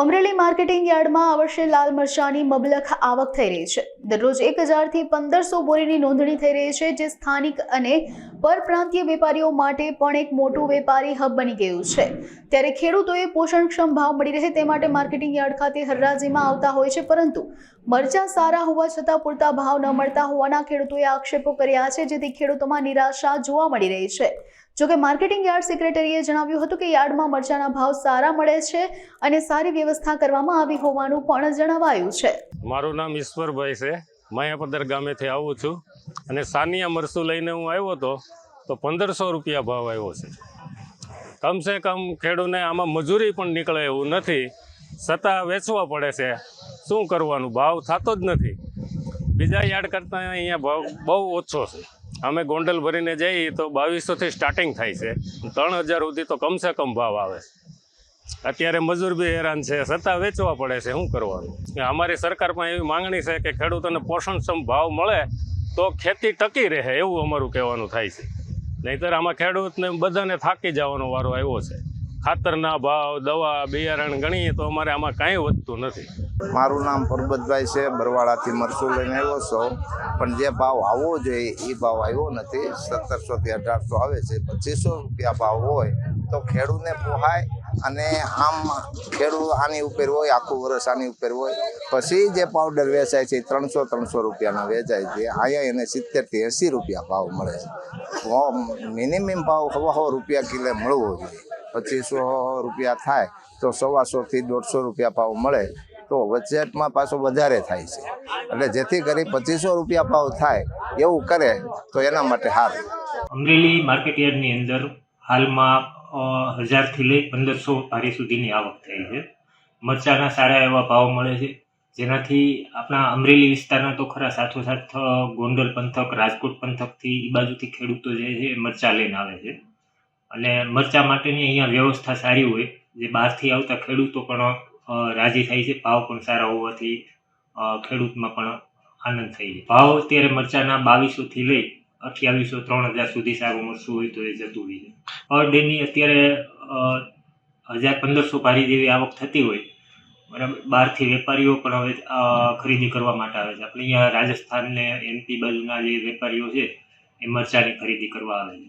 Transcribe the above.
Amreli marketing યાર્ડમાં આ વર્ષે લાલ મરચાની મબલખ આવક થઈ રહી છે. દરરોજ એક હજારથી પંદરસો બોરીની નોંધણી થઈ રહી છે, જે સ્થાનિક અને પરપ્રાંતીય વેપારીઓ માટે પણ એક મોટું વેપારી હબ બની ગયું છે. ત્યારે ખેડૂતોએ પોષણક્ષમ ભાવ મળી રહે તે માટે માર્કેટિંગ યાર્ડ ખાતે હરરાજીમાં આવતા હોય છે, પરંતુ મરચા સારા હોવા છતાં પૂરતા ભાવ ન મળતા હોવાના ખેડૂતોએ આક્ષેપો કર્યા છે, જેથી ખેડૂતોમાં નિરાશા જોવા મળી રહી છે. જોકે માર્કેટિંગ યાર્ડ સેક્રેટરીએ જણાવ્યું હતું કે યાર્ડમાં મરચાના ભાવ સારા મળે છે અને સારી વ્યવસ્થા કરવામાં આવી હોવાનું પણ જણાવાયું છે. મારું નામ ઈશ્વરભાઈ છે. માયાપદર ગામેથી આવું છું અને સાનિયા મરસું લઈને હું આવ્યો હતો તો પંદરસો રૂપિયા ભાવ આવ્યો છે. કમસે કમ ખેડૂને આમાં મજૂરી પણ નીકળે એવું નથી. છતાં વેચવા પડે છે. શું કરવાનું? ભાવ થતો જ નથી. બીજા યાર્ડ કરતાં અહીંયા ભાવ બહુ ઓછો છે. અમે ગોંડલ ભરીને જઈએ તો બાવીસોથી સ્ટાર્ટિંગ થાય છે. ત્રણ હજાર સુધી તો કમસે કમ ભાવ આવે છે. અત્યારે મજૂર બી હેરાન છે. છતાં વેચવા પડે છે. શું કરવાનું? અમારી અમારી સરકારમાં એવી માંગણી છે કે ખેડૂતોને પોષણક્ષમ ભાવ મળે તો ખેતી ટકી રહે એવું અમારું કહેવાનું થાય છે. નહીંતર આમાં ખેડૂતને બધાને થાકી જવાનો વારો આવ્યો છે. ખાતરના ભાવ, દવા, બિયારણ ગણીએ તો અમારે આમાં કાંઈ વધતું નથી. મારું નામ પરબતભાઈ છે બરવાળાથી મરસું લઈને આવ્યો છો. પણ જે ભાવ આવવો જોઈએ, એ ભાવ આવ્યો નથી. સત્તરસોથી અઢારસો આવે છે. પચીસો રૂપિયા ભાવ હોય તો ખેડૂતને પોહાય અને આમ ખેડૂત આની ઉપર હોય, આખું વર્ષ આની ઉપર હોય. પછી જે પાવડર વેચાય છે, એ ત્રણસો ત્રણસો રૂપિયાના વેચાય છે. અહીંયા એને સિત્તેરથી એંસી રૂપિયા ભાવ મળે છે. મિનિમમ ભાવ હવા સો રૂપિયા કિલો મળવો જોઈએ. પચીસો રૂપિયા થાય તો સવાસોથી દોઢસો રૂપિયા ભાવ મળે તો વચેટમાં પાછો વધારે થાય છે. એટલે જેથી કરી પચીસો રૂપિયા ભાવ થાય, એવું કરે તો એના માટે સારું. અમરેલી માર્કેટ યાર્ડની અંદર હાલમાં હજારથી લઈ પંદરસો પારી સુધીની આવક થઈ છે. મરચાના સારા એવા ભાવ મળે છે. જેનાથી આપણા અમરેલી વિસ્તારના તો ખરા સાથોસાથ ગોંડલ પંથક, રાજકોટ પંથકથી એ બાજુથી ખેડૂતો જે છે મરચા લઈને આવે છે. અને મરચા માટેની અહીંયા વ્યવસ્થા સારી હોય. જે બહારથી આવતા ખેડૂતો પણ રાજી થાય છે. ભાવ પણ સારા હોવાથી ખેડૂતમાં પણ આનંદ થઈ છે. ભાવ અત્યારે મરચાના બાવીસોથી લઈ અઠ્યાવીસો, ત્રણ હજાર સુધી સારું મળશું હોય તો એ જતું હોય છે. પર ડેની અત્યારે હજાર પંદરસો પારી જેવી આવક થતી હોય. બરાબર, બહારથી વેપારીઓ પણ હવે ખરીદી કરવા માટે આવે છે. આપણે અહીંયા રાજસ્થાન ને એમપી બાજુના જે વેપારીઓ છે, એ મરચાની ખરીદી કરવા આવે છે.